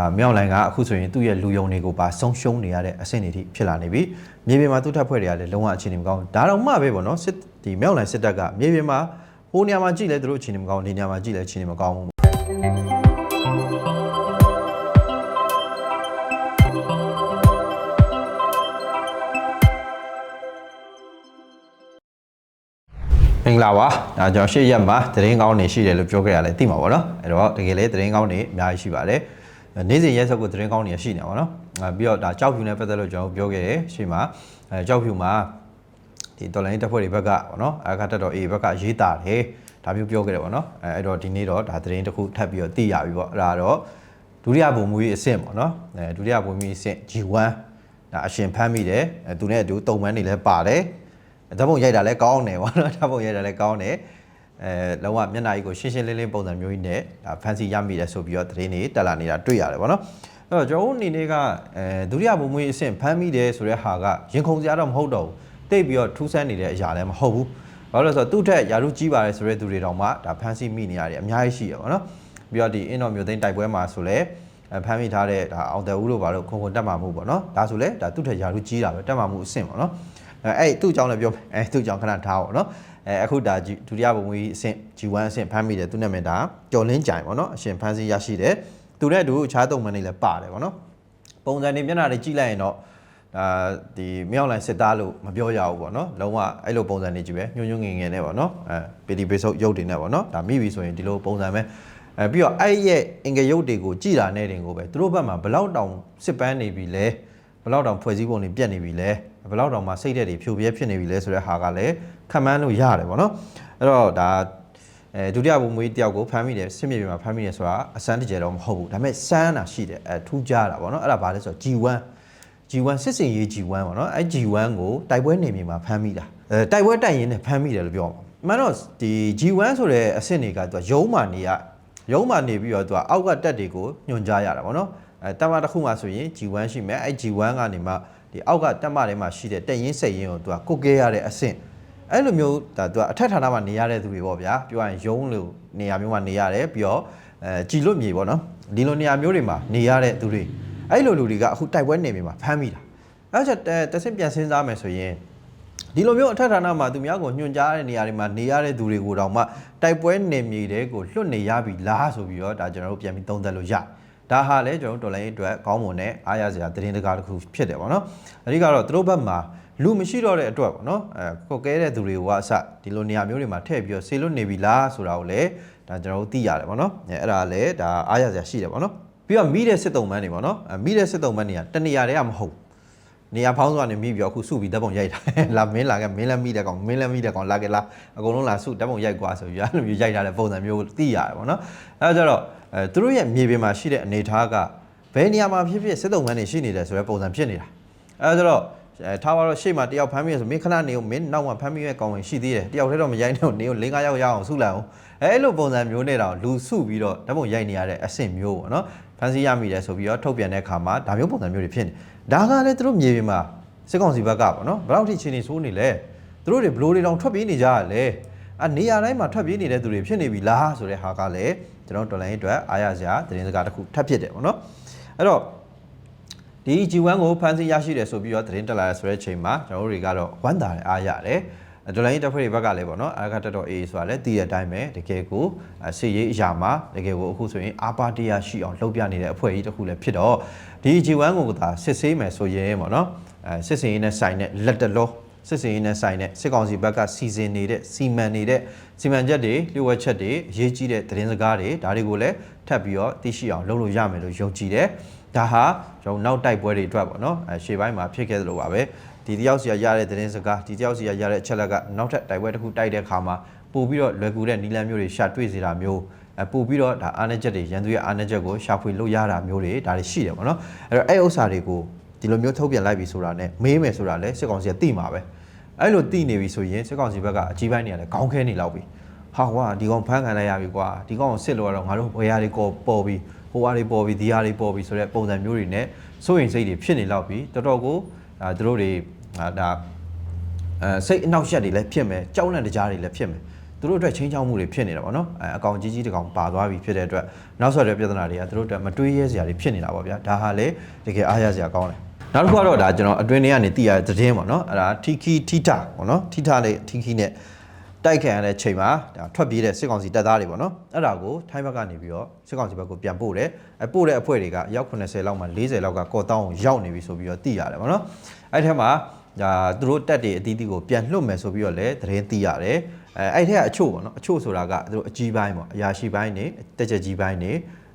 ဒါမြောက်လိုင်ကအခုဆိုရင်သူ့ရဲ့လူယုံတွေကိုပါဆုံးရှုံးနေရတဲ့အဆင့်တွေထိဖြစ်လာနေပြီမြေပြင်မှာသူ့ထပ်ဖွဲ့တွေကလည်းလုံးဝအခြေအနေမကောင်းဘူးဒါတော့မှပဲပေါ့နော်စစ်ဒီမြောက်လိုင်စစ်တပ်ကမြေပြင်မှာဟိုနေရာမှာကြည့်လဲသူတို့အခြေအနေမကောင်းဒီနေရာမှာကြည့်လဲအခြေအနေမကောင်းဘူးမင်္ဂလာပါဒါကျွန်တော်ရှေ့ရက်မှာသတင်းကောင်းတွေရှိတယ်လို့ပြောခဲ့ရတယ်သိမှာပေါ့နော်အဲ့တော့တကယ်လေသတင်းကောင်းတွေအများကြီးရှိပါတယ် နေ့စဉ်ရက်ဆက်ကိုသတင်းကောင်းတွေရှိနေတာပေါ့နော်အဲပြီးတော့ဒါကြောက်ဖြူနဲ့ပတ်သက်လို့ကျွန်တော်ပြောခဲ့တယ်ရှေ့မှာအဲကြောက်ဖြူမှာဒီတော်လိုင်းတပ်ဖွဲ့တွေဘက်ကပေါ့နော်အခါတက်တော် A ဘက်ကရေးတာတယ်ဒါမျိုးပြောခဲ့တယ်ပေါ့နော်အဲအဲ့တော့ဒီနေ့တော့ဒါသတင်းတစ်ခုထပ်ပြီးတော့သိရပြီပေါ့အဲ့ဒါတော့ဒုတိယဘုံမူကြီးအဆင့်ပေါ့နော်အဲဒုတိယဘုံမူကြီးအဆင့် G1 ဒါအရှင်ဖမ်းမိတယ်အဲသူနဲ့အတူတုံမန်းတွေလည်းပါတယ်ဓာတ်ပုံရိုက်တာလည်းကောင်းတယ်ဗောနော်ဓာတ်ပုံရိုက်တာလည်းကောင်းတယ် အဲလုံးဝမျက်နှာကြီးကိုရှင်းရှင်းလင်းလင်းပုံစံမျိုးကြီးနဲ့ဒါဖန်စီရမိတယ်ဆိုပြီးတော့သတင်းတွေတက်လာနေတာတွေ့ရတယ်ဗောနော်အဲ့တော့ကျွန်တော်တို့အနေနဲ့ကအဲဒုတိယဘုံမွေးအဆင့်ဖမ်းမိတယ်ဆိုတဲ့ဟာကရင်ခုန်စရာတော့မဟုတ်တော့ဘူးတိတ်ပြီးတော့ထူးဆန်းနေတဲ့အရာလည်းမဟုတ်ဘူးဘာလို့လဲဆိုတော့သူ့ထက်ယာရုကြီးပါတယ်ဆိုတဲ့သူတွေတောင်မှဒါဖန်စီမိနေရတယ်အများကြီးရှိရဗောနော်ပြီးတော့ဒီအင်းတော်မျိုးသိန်းတိုက်ပွဲမှာဆိုလဲအဲဖမ်းမိထားတဲ့ဒါအောင်တယ်ဦးလို့ပါလို့ခုံခုံတက်မှာမှုပေါ့နော်ဒါဆိုလဲဒါသူ့ထက်ယာရုကြီးတာပဲတက်မှာမှုအဆင့်ပေါ့နော်အဲအဲ့သူ့အကြောင်းလည်းပြောမယ်အဲသူ့အကြောင်းခဏထားပါတော့ အဲအခုဒါဒုတိယဘုံကြီးအဆင့် G1 အဆင့်ဖမ်းမိတယ်သူနာမည်ဒါကျော်လင်းကြိုင်ပေါ့နော်အရှင်ဖမ်းဆီးရရှိတယ်သူနဲ့အတူအခြားတုံမှန်တွေလည်းပါတယ်ပေါ့နော်ပုံစံတွေမျက်နှာတွေကြည့်လိုက်ရင်တော့ဒါဒီမြောက်လိုင်းစစ်သားလို့မပြောရဘူးပေါ့နော်လုံးဝအဲ့လိုပုံစံတွေကြီးပဲညွှန်းညွှန်းငင်ငယ်နဲ့ပေါ့နော်အဲပီတီဘေဆုပ်ရုပ်တွေနဲ့ပေါ့နော်ဒါမိပြီဆိုရင်ဒီလိုပုံစံပဲအဲပြီးတော့အဲ့ရဲ့အင်္ဂရုပ်တွေကိုကြည်တာနဲ့တင်ကိုပဲသူတို့ဘက်မှာဘလောက်တောင်စစ်ပန်းနေပြီလဲဘလောက်တောင်ဖွဲ့စည်းပုံတွေပြတ်နေပြီလဲဘလောက်တောင်မှစိတ်ဓာတ်တွေဖြိုပြဲဖြစ်နေပြီလဲဆိုတဲ့ဟာကလည်း ခံမှန်းလို့ရတယ်ပေါ့နော်အဲ့တော့ဒါအဲဒုတိယဘုံမွေးတယောက်ကိုဖမ်းမိတယ်စစ်မြေပြင်မှာဖမ်းမိတယ်ဆိုတာအစမ်းတကြဲတော့မဟုတ်ဘူးဒါပေမဲ့စမ်းတာရှိတယ်အဲထူးခြားတာပေါ့နော်အဲ့ဒါဘာလဲဆိုတော့ G1 G1 စစ်စင်ရေး G1 ပေါ့နော်အဲ G1 ကိုတိုက်ပွဲနေမြေမှာဖမ်းမိတာအဲတိုက်ပွဲတိုက်ရင်နဲ့ဖမ်းမိတယ်လို့ပြောမှာအမှန်တော့ဒီ G1 ဆိုတဲ့အဆင့်တွေကသူကရုံးမာနေရရုံးမာနေပြီးတော့သူကအောက်ကတက်တွေကိုညွှန်ကြားရတာပေါ့နော်အဲတက်မတစ်ခုမှဆိုရင် G1 ရှိမယ်အဲ G1 ကနေမှဒီအောက်ကတက်မထဲမှာရှိတဲ့တက်ရင်စိတ်ရင်ကိုသူကကုတ်ကဲရတဲ့အဆင့် အဲ့လိုမျိုးဒါသူကအထက်ဌာနမှာနေရတဲ့သူတွေပေါ့ဗျာပြောရရင်ရုံးလို့နေရာမျိုးမှာနေရတယ်ပြီးတော့အဲကြည်လွတ်မြေပေါ့နော်ဒီလိုနေရာမျိုးတွေမှာနေရတဲ့သူတွေအဲ့လိုလူတွေကအခုတိုက်ပွဲနေမြေမှာဖမ်းမိတာအဲ့ဒါချက်တဆင့်ပြန်စဉ်းစားမယ်ဆိုရင်ဒီလိုမျိုးအထက်ဌာနမှာသူများကိုညွှန်ကြားတဲ့နေရာတွေမှာနေရတဲ့သူတွေကိုတောင်မှတိုက်ပွဲနေမြေတွေကိုလွတ်နေရပြီလားဆိုပြီးတော့ဒါကျွန်တော်တို့ပြန်ပြီးသုံးသပ်လို့ရတယ်ဒါဟာလည်းကျွန်တော်တို့တော်လိုင်းအတွက်ကောင်းမွန်တဲ့အားရစရာသတင်းတကားတစ်ခုဖြစ်တယ်ပေါ့နော်အဓိကတော့သူတို့ဘက်မှာ လူမရှိတော့တဲ့အတွက်ပေါ့နော်အဲကိုကဲတဲ့သူတွေကအစဒီလိုနေရာမျိုးတွေမှာထည့်ပြီးတော့ဆေလွတ်နေပြီလားဆိုတာကိုလည်းဒါကျွန်တော်တို့သိရတယ်ပေါ့နော်အဲအဲ့ဒါလည်းဒါအားရစရာရှိတယ်ပေါ့နော်ပြီးတော့မိတဲ့စစ်တုံးမန်းတွေပေါ့နော်အဲမိတဲ့စစ်တုံးမန်းတွေကတနေရာတည်းကမဟုတ်နေရာဖောင်းစွာနေမိပြီးတော့အခုစုပြီးဓာတ်ပုံရိုက်တာလာမင်းလာခဲ့မင်းလည်းမိတဲ့ကောင်မင်းလည်းမိတဲ့ကောင်လာခဲ့လားအကုန်လုံးလာစုဓာတ်ပုံရိုက်ကွာဆိုပြီးအဲ့လိုမျိုးရိုက်ထားတဲ့ပုံစံမျိုးကိုသိရတယ်ပေါ့နော်အဲဒါကြတော့အဲသူတို့ရဲ့မြေပြင်မှာရှိတဲ့အနေအထားကဘယ်နေရာမှာဖြစ်ဖြစ်စစ်တုံးမန်းတွေရှိနေတယ်ဆိုတဲ့ပုံစံဖြစ်နေတာအဲဒါကြတော့ အဲထားပါတော့ရှေ့မှာတယောက်ဖမ်းမိရဆိုမင်းခဏနေအောင်မင်းနောက်မှာဖမ်းမိရဲ့ကောင်ဝင်ရှိသေးတယ်တယောက်တည်းတော့မရိုက်နဲ့နေအောင်၄၅ယောက်ရအောင်စုလိုက်အောင်အဲအဲ့လိုပုံစံမျိုးနဲ့တော့လူစုပြီးတော့ဓာတ်ပုံရိုက်နေရတဲ့အဆင့်မျိုးပေါ့နော်ဖမ်းဆီးရမိတယ်ဆိုပြီးတော့ထုတ်ပြန်တဲ့အခါမှာဒါမျိုးပုံစံမျိုးတွေဖြစ်နေဒါကလည်းသူတို့မြေပြင်မှာစစ်ကောင်စီဘက်ကပေါ့နော်ဘယ်လောက်ထိချင်းနေဆိုးနေလဲသူတို့တွေဘလို့တွေတောင်ထွက်ပြေးနေကြရလဲအနေရာတိုင်းမှာထွက်ပြေးနေတဲ့သူတွေဖြစ်နေပြီလားဆိုတဲ့ဟာကလည်းကျွန်တော်တော်လိုင်းအတွက်အားရစရာသတင်းစကားတစ်ခုထပ်ဖြစ်တယ်ပေါ့နော်အဲ့တော့ ဒီ G1 ကိုဖန်ဆီးရရှိတယ်ဆိုပြီးတော့သတင်းတက်လာတဲ့ဆိုတဲ့အချိန်မှာကျွန်တော်တို့တွေကတော့ဝမ်းသာတယ်အားရတယ်ဒလိုင်းတပ်ဖွဲ့တွေဘက်ကလည်းပေါ့နော်အာခတ်တော်အေးဆိုတာလည်းတည်တဲ့အတိုင်းပဲတကယ်ကိုစီရေးအရာမှာတကယ်ကိုအခုဆိုရင်အာပါတီယာရှိအောင်လှုပ်ပြနေတဲ့အဖွဲ့ကြီးတစ်ခုလည်းဖြစ်တော့ဒီ G1 ကိုသာစစ်ဆေးမယ်ဆိုရင်ပေါ့နော်အဲစစ်စင်ရေးနဲ့ဆိုင်တဲ့လက်တလောစစ်စင်ရေးနဲ့ဆိုင်တဲ့စစ်ကောင်စီဘက်ကစီစဉ်နေတဲ့စီမံနေတဲ့စီမံချက်တွေလျှို့ဝှက်ချက်တွေအရေးကြီးတဲ့သတင်းစကားတွေဒါတွေကိုလည်းထပ်ပြီးတော့သိရှိအောင်လုပ်လို့ရမယ်လို့ယုံကြည်တယ် ဒါဟာကျွန်တော်နောက်တိုက်ပွဲတွေအတွက်ပေါ့နော်အဲရှေ့ပိုင်းမှာဖြစ်ခဲ့သလိုပါပဲဒီတယောက်စီရရတဲ့သတင်းစကားဒီတယောက်စီရရတဲ့အချက်လက်ကနောက်ထပ်တိုက်ပွဲတစ်ခုတိုက်တဲ့အခါမှာပို့ပြီးတော့လွယ်ကူတဲ့နီလန်းမျိုးတွေရှာတွေ့စေတာမျိုးအဲပို့ပြီးတော့ဒါအားနည်းချက်တွေရန်သူရဲ့အားနည်းချက်ကိုရှာဖွေလို့ရတာမျိုးတွေဒါတွေရှိတယ်ပေါ့နော်အဲ့တော့အဲ့ဥစ္စာတွေကိုဒီလိုမျိုးထုတ်ပြန်လိုက်ပြီဆိုတာနဲ့မေးမယ်ဆိုတာလဲစစ်ကောင်စီကသိမှာပဲအဲ့လိုသိနေပြီဆိုရင်စစ်ကောင်စီဘက်ကအကြီးပိုင်းတွေကလည်းခေါင်းခဲနေလောက်ပြီဟာကွာဒီကောင်ဖမ်းခံလိုက်ရပြီကွာဒီကောင်ကိုစစ်လို့ရတော့ငါတို့ဘွေရတွေကောပေါ်ပြီး ဟိုဟာတွေပေါ်ပြီးဒီဟာတွေပေါ်ပြီးဆိုတဲ့ပုံစံမျိုးတွေနဲ့စိုးရင်စိတ်တွေဖြစ်နေလောက်ပြီတော်တော်ကိုဒါတို့တွေဒါအဲစိတ်အနှောက်အယှက်တွေလည်းဖြစ်မယ်ကြောက်လန့်တကြားတွေလည်းဖြစ်မယ်သူသူတို့အတွက်ချင်းချောင်းမှုတွေဖြစ်နေတာပေါ့နော်အဲအကောင်ကြီးကြီးတစ်ကောင်ပါသွားပြီဖြစ်တဲ့အတွက်နောက်ဆက်တွဲပြဿနာတွေကသူတို့အတွက်မတွေးရဲစရာတွေဖြစ်နေတာပေါ့ဗျာဒါဟာလေတကယ်အားရစရာကောင်းတယ်နောက်တစ်ခုကတော့ဒါကျွန်တော်အတွင်းထဲကနေသိရတဲ့သတင်းပေါ့နော်အဲ့ဒါထီခီထီတာပေါ့နော်ထီတာလေးထီခီနဲ့ တိုက်ခံရတဲ့ချိန်မှာဒါထွက်ပြေးတဲ့စစ်ကောင်စီတပ်သားတွေပေါ့နော်အဲ့ဒါကိုထိုင်းဘက်ကနေပြီးတော့စစ်ကောင်စီဘက်ကိုပြန်ပို့တယ်အဲပို့တဲ့အဖွဲ့တွေကရောက်80လောက်မှ40လောက်ကကော်တောင်းကိုရောက်နေပြီဆိုပြီးတော့သိရတယ်ပေါ့နော်အဲ့ထက်မှာဒါသူတို့တက်တွေအသီးသီးကိုပြန်လွှတ်မယ်ဆိုပြီးတော့လည်းသတင်းသိရတယ်အဲအဲ့ထက်ကအချို့ပေါ့နော်အချို့ဆိုတာကသူတို့အကြီးပိုင်းပေါ့အရာရှိပိုင်းနေတက်ချက်ကြီးပိုင်းနေ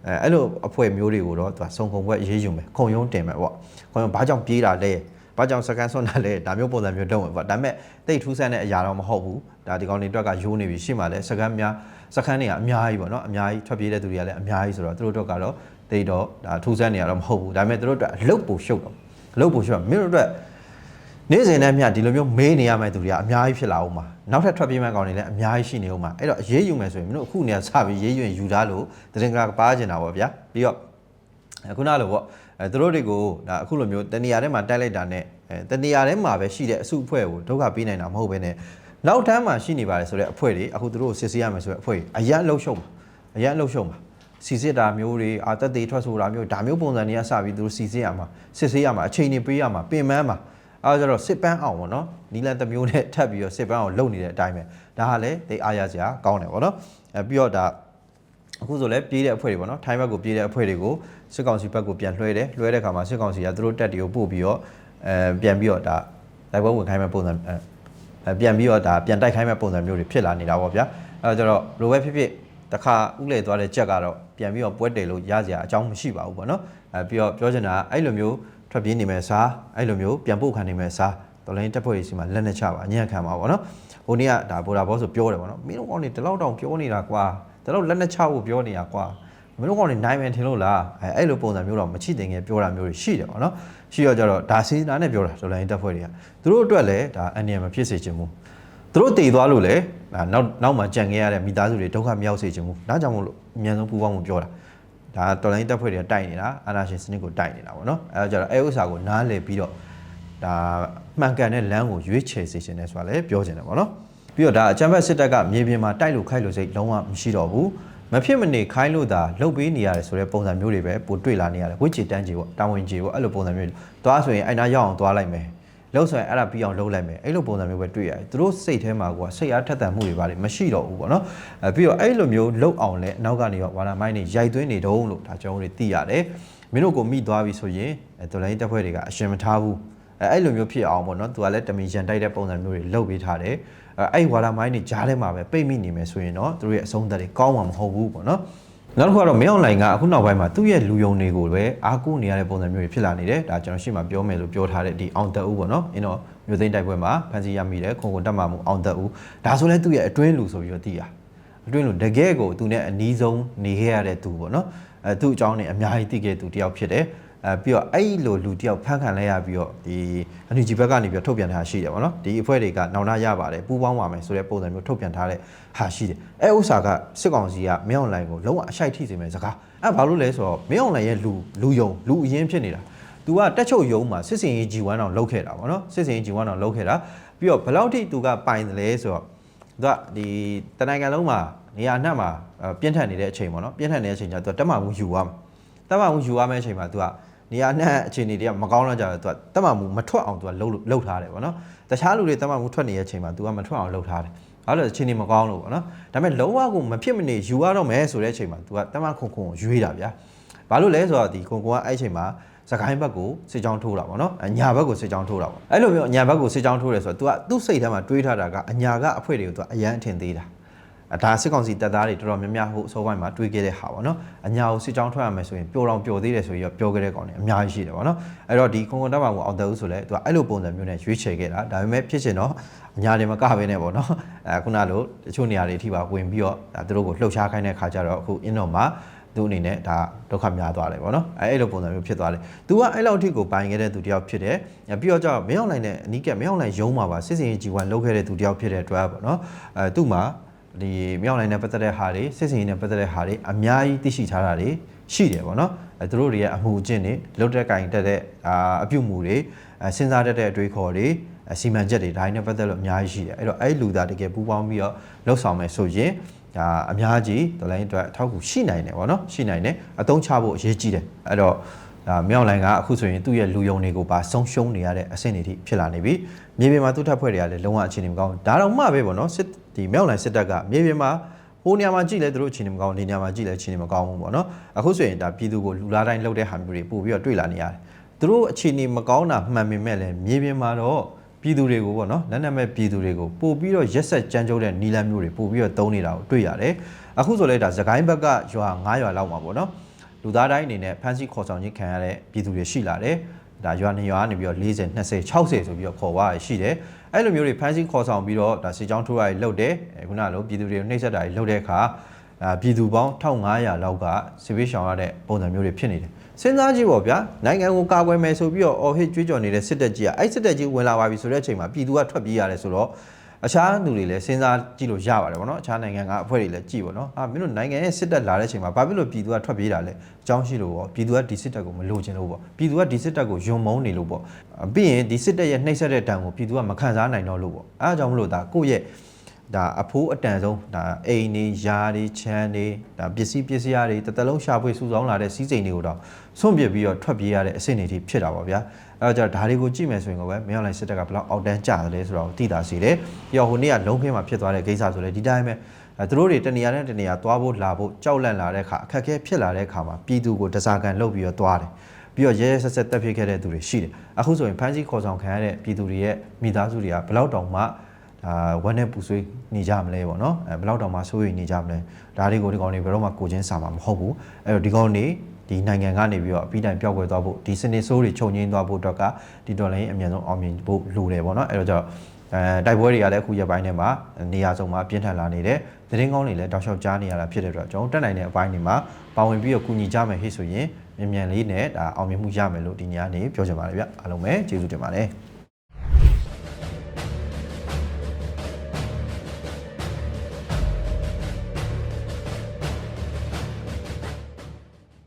အဲအဲ့လိုအဖွဲ့မျိုးတွေကိုတော့သူကစုံခုံဘက်ရေးယူမယ်ခုံရုံးတင်မယ်ပေါ့ခုံရုံးဘာကြောင့်ပြေးတာလဲ ဘာကြောင့်စကန်ဆွန်းတာလဲဒါမျိုးပုံစံမျိုးတုံးမယ်ပေါ့ဒါပေမဲ့တိတ်ထူးဆန်းတဲ့အရာတော့မဟုတ်ဘူးဒါဒီကောင်တွေအတွက်ကယိုးနေပြီရှေ့မှာလည်းစကန်များစကန်တွေကအများကြီးပေါ့နော်အများကြီးထွက်ပြေးတဲ့သူတွေကလည်းအများကြီးဆိုတော့သူတို့အတွက်ကတော့တိတ်တော့ဒါထူးဆန်းနေရတော့မဟုတ်ဘူးဒါပေမဲ့သူတို့အတွက်အလုတ်ပိုရှုပ်တော့အလုတ်ပိုရှုပ်တော့မင်းတို့အတွက်နေ့စဉ်နဲ့မျှဒီလိုမျိုးမေးနေရမယ့်သူတွေကအများကြီးဖြစ်လာအောင်ပါနောက်ထပ်ထွက်ပြေးမဲ့ကောင်တွေလည်းအများကြီးရှိနေအောင်ပါအဲ့တော့အရေးယူမယ်ဆိုရင်မင်းတို့အခုနေရာစပြီးရေးယူရင်ယူသားလို့သတင်းကပါကျင်တာပေါ့ဗျာပြီးတော့အခုနလိုပေါ့ အဲသူတို့တွေကိုဒါအခုလိုမျိုးတနေရာထဲမှာတိုက်လိုက်တာနဲ့အဲတနေရာထဲမှာပဲရှိတဲ့အစုအဖွဲ့ကိုဒုက္ခပေးနိုင်တာမဟုတ်ဘဲနဲ့နောက်ထပ်မှာရှိနေပါတယ်ဆိုတဲ့အဖွဲ့တွေအခုသူတို့ကိုစစ်ဆေးရမယ်ဆိုတဲ့အဖွဲ့တွေအရန်လှုပ်ရှုံပါအရန်လှုပ်ရှုံပါစီစစ်တာမျိုးတွေအာတက်သေးထွက်ဆိုတာမျိုးဒါမျိုးပုံစံတွေကစပြီးသူတို့စီစစ်ရမှာစစ်ဆေးရမှာအချိန်တွေပေးရမှာပင်ပန်းမှာအဲဒါကြတော့စစ်ပန်းအောင်ပေါ့နော်နီလန်တစ်မျိုးနဲ့ထပ်ပြီးတော့စစ်ပန်းအောင်လုပ်နေတဲ့အတိုင်းပဲဒါဟာလည်းသိအားရစရာကောင်းတယ်ပေါ့နော်အဲပြီးတော့ဒါ အခုဆိုလည်းပြေးတဲ့အဖွဲ့တွေပေါ့နော်ထိုင်းဘက်ကိုပြေးတဲ့အဖွဲ့တွေကိုစစ်ကောင်စီဘက်ကိုပြန်လွှဲတယ်လွှဲတဲ့ခါမှာစစ်ကောင်စီကသူတို့တက်တွေကိုပို့ပြီးတော့အဲပြန်ပြီးတော့ဒါလိုက်ပွဲဝင်ခိုင်းမဲ့ပုံစံအဲအဲပြန်ပြီးတော့ဒါပြန်တိုက်ခိုင်းမဲ့ပုံစံမျိုးတွေဖြစ်လာနေတာပေါ့ဗျာအဲဒါကြတော့လိုပဲဖြစ်ဖြစ်တခါဥလေသွားတဲ့ချက်ကတော့ပြန်ပြီးတော့ပွဲတယ်လို့ရစရာအကြောင်းမရှိပါဘူးပေါ့နော်အဲပြီးတော့ပြောချင်တာကအဲ့လိုမျိုးထွက်ပြေးနေမယ်စားအဲ့လိုမျိုးပြန်ပို့ခံနေမယ်စားတော်လိုင်းတက်ဖွဲ့ရေးစီမှာလက်နဲ့ချပါညံ့ခံပါပေါ့နော် ဟိုနေ့ကဒါဘော်ဒါဘောဆိုပြောတယ်ပေါ့နော်မင်းတို့ကောင်တွေဒီလောက်တောင်ပြောနေတာကွာဒီလောက်လက်နဲ့ချဖို့ပြောနေတာကွာမင်းတို့ကောင်တွေနိုင်မယ်ထင်လို့လားအဲအဲ့လိုပုံစံမျိုးတော့မချိတင်ငယ်ပြောတာမျိုးတွေရှိတယ်ပေါ့နော်ရှိတော့ကြတော့ဒါစီနာနဲ့ပြောတာတော်လိုင်းတက်ဖွဲ့တွေကသူတို့အတွက်လည်းဒါအန်ရမဖြစ်စေချင်ဘူးသူတို့တည်သွားလို့လေဒါနောက်နောက်မှကြံခဲ့ရတဲ့မိသားစုတွေဒုက္ခမရောက်စေချင်ဘူးဒါကြောင့်မို့လို့အမြန်ဆုံးပူပေါင်းမှုပြောတာဒါတော်လိုင်းတက်ဖွဲ့တွေကတိုက်နေတာအာနာရှင်စနစ်ကိုတိုက်နေတာပေါ့နော်အဲဒါကြတော့အဲဥစ္စာကိုနားလည်ပြီးတော့ ဒါမှန်ကန်တဲ့လမ်းကိုရွေးချယ်စေချင်တယ်ဆိုတာလည်းပြောချင်တယ်ပေါ့နော်ပြီးတော့ဒါအချမ်းဘက်စစ်တပ်ကမြေပြင်မှာတိုက်လို့ခိုက်လို့စိတ်လုံးဝမရှိတော့ဘူးမဖြစ်မနေခိုင်းလို့သာလှုပ်ပေးနေရတယ်ဆိုတဲ့ပုံစံမျိုးတွေပဲပိုတွေ့လာနေရတယ်ဝိချေတန်းကြီးပေါ့တာဝန်ကြီးပေါ့အဲ့လိုပုံစံမျိုးတွေသွားဆိုရင်အဲ့နာရောက်အောင်သွားလိုက်မယ်လောက်ဆိုရင်အဲ့ဒါပြီးအောင်လုပ်လိုက်မယ်အဲ့လိုပုံစံမျိုးပဲတွေ့ရတယ်သူတို့စိတ်ထဲမှာကစိတ်အားထက်သန်မှုတွေပါတယ်မရှိတော့ဘူးပေါ့နော်အဲပြီးတော့အဲ့လိုမျိုးလုပ်အောင်လဲအနောက်ကနေရောဝါလာမိုင်းနေရိုက်သွင်းနေတုံးလို့ဒါကျွန်တော်တို့သိရတယ်မင်းတို့ကိုမိသွားပြီဆိုရင်အဲတော်လိုင်းတက်ဖွဲ့တွေကအရှင်မထားဘူး အဲအဲ့လိုမျိုးဖြစ်အောင်ပေါ့နော်သူကလည်းတမီရန်တိုက်တဲ့ပုံစံမျိုးတွေလုပ်ပေးထားတယ်အဲအဲ့ဝါလာမိုင်းနေကြားထဲမှာပဲပိတ်မိနေမယ်ဆိုရင်တော့သူတို့ရဲ့အဆုံးသက်တွေကောင်းမှာမဟုတ်ဘူးပေါ့နော်နောက်တစ်ခုကတော့မင်းအွန်လိုင်းကအခုနောက်ပိုင်းမှာသူ့ရဲ့လူယုံတွေကိုပဲအားကိုးနေရတဲ့ပုံစံမျိုးတွေဖြစ်လာနေတယ်ဒါကျွန်တော်ရှေ့မှာပြောမယ်လို့ပြောထားတဲ့ဒီအောင်တက်ဦးပေါ့နော်အင်းတော့မြို့သိမ်းတိုက်ပွဲမှာဖန်စီရမိတယ်ခွန်ခွန်တက်မှာမှုအောင်တက်ဦးဒါဆိုလဲသူ့ရဲ့အတွင်းလူဆိုပြီးတော့သိရအတွင်းလူတကယ်ကိုသူနဲ့အနီးဆုံးနေခဲ့ရတဲ့သူပေါ့နော်အဲသူ့အကြောင်းနဲ့အများကြီးသိခဲ့သူတယောက်ဖြစ်တယ် အဲပြီးတော့အဲ့လိုလူတယောက်ဖမ်းခံလိုက်ရပြီးတော့ဒီအန်ယူဂျီဘက်ကနေပြီးတော့ထုတ်ပြန်ထားရှိတယ်ပေါ့နော်ဒီအဖွဲ့တွေကနောင်တရပါတယ်ပူးပေါင်းပါမယ်ဆိုတဲ့ပုံစံမျိုးထုတ်ပြန်ထားတဲ့ဟာရှိတယ်အဲ့ဥစ္စာကစစ်ကောင်စီကမင်းအွန်လိုင်းကိုလုံးဝအရှိုက်ထိစေမယ့်စကားအဲ့ဘာလို့လဲဆိုတော့မင်းအွန်လိုင်းရဲ့လူလူယုံလူအရင်ဖြစ်နေတာသူကတက်ချုပ်ယုံမှာစစ်စင်ရေး G1 အောင်လုပ်ခဲ့တာပေါ့နော်စစ်စင်ရေး G1 အောင်လုပ်ခဲ့တာပြီးတော့ဘယ်လောက်ထိသူကပိုင်တယ်လဲဆိုတော့သူကဒီတနိုင်ငံလုံးမှာနေရာအနှံ့မှာပြင်းထန်နေတဲ့အချိန်ပေါ့နော်ပြင်းထန်နေတဲ့အချိန်ကျတော့တက်မှမူယူရမှာတက်မှမူယူရမယ့်အချိန်မှာသူက နေရာနဲ့အခြေအနေတွေကမကောင်းတော့ကြတယ်သူကတမမူမထွက်အောင်သူကလှုပ်လှုပ်ထားတယ်ပေါ့နော်တခြားလူတွေတမမူထွက်နေတဲ့အချိန်မှာသူကမထွက်အောင်လှုပ်ထားတယ်အဲ့လိုအခြေအနေမကောင်းလို့ပေါ့နော်ဒါပေမဲ့လုံးဝကိုမဖြစ်မနေယူရတော့မယ်ဆိုတဲ့အချိန်မှာသူကတမခုံခုံကိုရွေးတာဗျာဘာလို့လဲဆိုတော့ဒီခုံခုံကအဲ့အချိန်မှာစကိုင်းဘက်ကိုစစ်ကြောင်းထိုးတာပေါ့နော်အညာဘက်ကိုစစ်ကြောင်းထိုးတာပေါ့အဲ့လိုမျိုးအညာဘက်ကိုစစ်ကြောင်းထိုးတယ်ဆိုတော့ तू ကသူ့စိတ်ထဲမှာတွေးထားတာကအညာကအဖွဲတွေကို तू အရန်အထင်သေးတာ ဒါစစ်ကောင်စီတပ်သားတွေတော်တော်များများဟိုအစောပိုင်းမှာတွေးခဲ့တဲ့ဟာပေါ့နော်အညာကိုစစ်ကြောင်းထွက်ရမယ်ဆိုရင်ပျော်တော်ပျော်သေးတယ်ဆိုပြီးတော့ပြောခဲ့တဲ့ကောင်တွေအများကြီးရှိတယ်ပေါ့နော်အဲ့တော့ဒီခုံခုံတပ်ပါကိုအောင်တယ်ဦးဆိုလဲ तू ကအဲ့လိုပုံစံမျိုးနဲ့ရွေးချယ်ခဲ့တာဒါပေမဲ့ဖြစ်ချင်တော့အညာတွေမကပဲနဲ့ပေါ့နော်အဲခုနလိုတချို့နေရာတွေအထိပါဝင်ပြီးတော့ဒါသူတို့ကိုလှုပ်ရှားခိုင်းတဲ့ခါကျတော့အခုအင်းတော်မှာသူအနေနဲ့ဒါဒုက္ခများသွားတယ်ပေါ့နော်အဲအဲ့လိုပုံစံမျိုးဖြစ်သွားတယ်။ तू ကအဲ့လောက်အထိကိုပိုင်ခဲ့တဲ့သူတယောက်ဖြစ်တယ်။ပြီးတော့ကျတော့မင်းအောင်လိုင်းနဲ့အနီးကပ်မင်းအောင်လိုင်းရုံးမှာပါစစ်စင်ကြီးကြီးဝမ်လုပ်ခဲ့တဲ့သူတယောက်ဖြစ်တဲ့အတွက်ပေါ့နော်။အဲသူ့မှာ ဒီမင်းအောင်လိုင်းနဲ့ပတ်သက်တဲ့ဟာတွေစစ်စင်ကြီးနဲ့ပတ်သက်တဲ့ဟာတွေအများကြီးသိရှိထားတာတွေရှိတယ်ပေါ့နော်။အဲသူတို့တွေရဲ့အမှုအကျင့်တွေလုတ်တဲ့ကင်တက်တဲ့အာအပြုတ်မှုတွေအဲစဉ်းစားတတ်တဲ့အတွေးခေါ်တွေအဲအစီမံချက်တွေဒါတွေနဲ့ပတ်သက်လို့အများကြီးရှိတယ်အဲ့တော့အဲ့လူသားတကယ်ပူးပေါင်းပြီးတော့လှုပ်ဆောင်မယ်ဆိုရင်ဒါအများကြီးတော်လိုင်းအတွက်အထောက်အကူရှိနိုင်တယ်ဗောနော်ရှိနိုင်တယ်အသုံးချဖို့အရေးကြီးတယ်အဲ့တော့ ဒါမြောက်လိုင်းကအခုဆိုရင်သူ့ရဲ့လူယုံတွေကိုပါဆုံးရှုံးနေရတဲ့အဆင့်တွေထိဖြစ်လာနေပြီမြေပြင်မှာသူ့ထပ်ဖွဲ့တွေကလည်းလုံးဝအခြေအနေမကောင်းဘူးဒါတော့မှပဲဗောနော်စစ်ဒီမြောက်လိုင်းစစ်တပ်ကမြေပြင်မှာဟိုနေရာမှာကြည့်လဲသူတို့အခြေအနေမကောင်းဒီနေရာမှာကြည့်လဲအခြေအနေမကောင်းဘူးပေါ့နော်အခုဆိုရင်ဒါပြည်သူကိုလူလားတိုင်းလှုပ်တဲ့ဟာမျိုးတွေပို့ပြီးတော့တွေ့လာနေရတယ်သူတို့အခြေအနေမကောင်းတာမှန်ပေမဲ့လည်းမြေပြင်မှာတော့ပြည်သူတွေကိုပေါ့နော်လက်နက်မဲ့ပြည်သူတွေကိုပို့ပြီးတော့ရက်ဆက်ကြမ်းကြုတ်တဲ့နီလန်းမျိုးတွေပို့ပြီးတော့တုံးနေတာကိုတွေ့ရတယ်အခုဆိုလဲဒါသခိုင်းဘက်ကရွာ9ရွာလောက်မှာပေါ့နော် လူသားတိုင်းအနေနဲ့ဖမ်းဆီးခေါ်ဆောင်ခြင်းခံရတဲ့ပြည်သူတွေရှိလာတယ်ဒါရွာ2ရွာကနေပြီးတော့40 20 60ဆိုပြီးတော့ခေါ်သွားရရှိတယ်အဲ့လိုမျိုးတွေဖမ်းဆီးခေါ်ဆောင်ပြီးတော့ဒါစစ်ကြောင်းထိုးရည်လုပ်တယ်အဲခုနလိုပြည်သူတွေကိုနှိပ်စက်တာတွေလုပ်တဲ့အခါအာပြည်သူပေါင်း1500လောက်ကစစ်ပေးရှောင်ရတဲ့ပုံစံမျိုးတွေဖြစ်နေတယ်စဉ်းစားကြည့်ပေါ့ဗျာနိုင်ငံကိုကာကွယ်မယ်ဆိုပြီးတော့အော်ဟစ်ကြွေးကြော်နေတဲ့စစ်တပ်ကြီးကအဲ့စစ်တပ်ကြီးဝင်လာပါပြီဆိုတဲ့အချိန်မှာပြည်သူကထွက်ပြေးရတယ်ဆိုတော့ အခြားသူတွေလည်းစဉ်းစားကြည့်လို့ရပါတယ်ဗောနော်အခြားနိုင်ငံကအဖွဲ့တွေလည်းကြည့်ဗောနော်အာမင်းတို့နိုင်ငံရဲ့စစ်တပ်လာတဲ့အချိန်မှာဘာဖြစ်လို့ပြည်သူကထွက်ပြေးတာလဲအကြောင်းရှိလို့ဗောပြည်သူကဒီစစ်တပ်ကိုမလိုချင်လို့ဗောပြည်သူကဒီစစ်တပ်ကိုယုံမုန်းနေလို့ဗောအပြီးရင်ဒီစစ်တပ်ရဲ့နှိပ်စက်တဲ့တံကိုပြည်သူကမခံစားနိုင်တော့လို့ဗောအဲအကြောင်းမလို့ဒါကိုယ့်ရဲ့ ဒါအဖိုးအတန်ဆုံးဒါအိမ်နေယားတွေချမ်းတွေဒါပစ္စည်းပစ္စည်းတွေတစ်တလုံးရှာဖွေစုဆောင်းလာတဲ့စီးစိမ်တွေကိုတော့ဆွန့်ပစ်ပြီးတော့ထွက်ပြေးရတဲ့အဆင့်တွေထိဖြစ်တာပါဗျာအဲတော့ကျတော့ဒါတွေကိုကြည့်မယ်ဆိုရင်ကိုပဲမင်းအောင်လိုင်းစစ်တပ်ကဘယ်လောက်အောက်တန်းကျတယ်လဲဆိုတော့သိတာစီတယ်ပြီးတော့ဟိုနေ့ကလုံးခင်းမှာဖြစ်သွားတဲ့ကိစ္စဆိုလဲဒီတိုင်းပဲအဲသူတို့တွေတနေရာနဲ့တနေရာသွားဖို့လာဖို့ကြောက်လန့်လာတဲ့အခါအခက်အခဲဖြစ်လာတဲ့အခါမှာပြည်သူကိုတစားကန်လှုပ်ပြီးတော့သွားတယ်ပြီးတော့ရဲရဲဆက်ဆက်တက်ဖြစ်ခဲ့တဲ့သူတွေရှိတယ်အခုဆိုရင်ဖမ်းဆီးခေါ်ဆောင်ခံရတဲ့ပြည်သူတွေရဲ့မိသားစုတွေကဘယ်လောက်တောင်မှ ဒါဝက်နဲ့ပူဆွေးနေကြမလဲပေါ့နော်အဲဘယ်လောက်တောင်မှစိုးရိမ်နေကြမလဲဒါတွေကိုဒီကောင်တွေဘယ်တော့မှကိုချင်းစာမှာမဟုတ်ဘူးအဲ့တော့ဒီကောင်တွေဒီနိုင်ငံကနေပြီးတော့အပြီးတိုင်ပျောက်ကွယ်သွားဖို့ဒီစနစ်ဆိုးတွေချုပ်ငင်းသွားဖို့အတွက်ကဒီဒေါ်လာရင်းအမြန်ဆုံးအောင်မြင်ဖို့လိုတယ်ပေါ့နော်အဲ့တော့ကျတော့အဲတိုက်ပွဲတွေကလည်းအခုရက်ပိုင်းထဲမှာနေရာစုံမှာပြင်းထန်လာနေတယ်သတင်းကောင်းတွေလည်းတောက်လျှောက်ကြားနေရတာဖြစ်တဲ့အတွက်ကျွန်တော်တက်နိုင်တဲ့အပိုင်းတွေမှာပါဝင်ပြီးတော့ကူညီကြမယ်ဟိဆိုရင်မြန်မြန်လေးနဲ့ဒါအောင်မြင်မှုရမယ်လို့ဒီညနေပြောချင်ပါတယ်ဗျအားလုံးပဲကျေးဇူးတင်ပါတယ်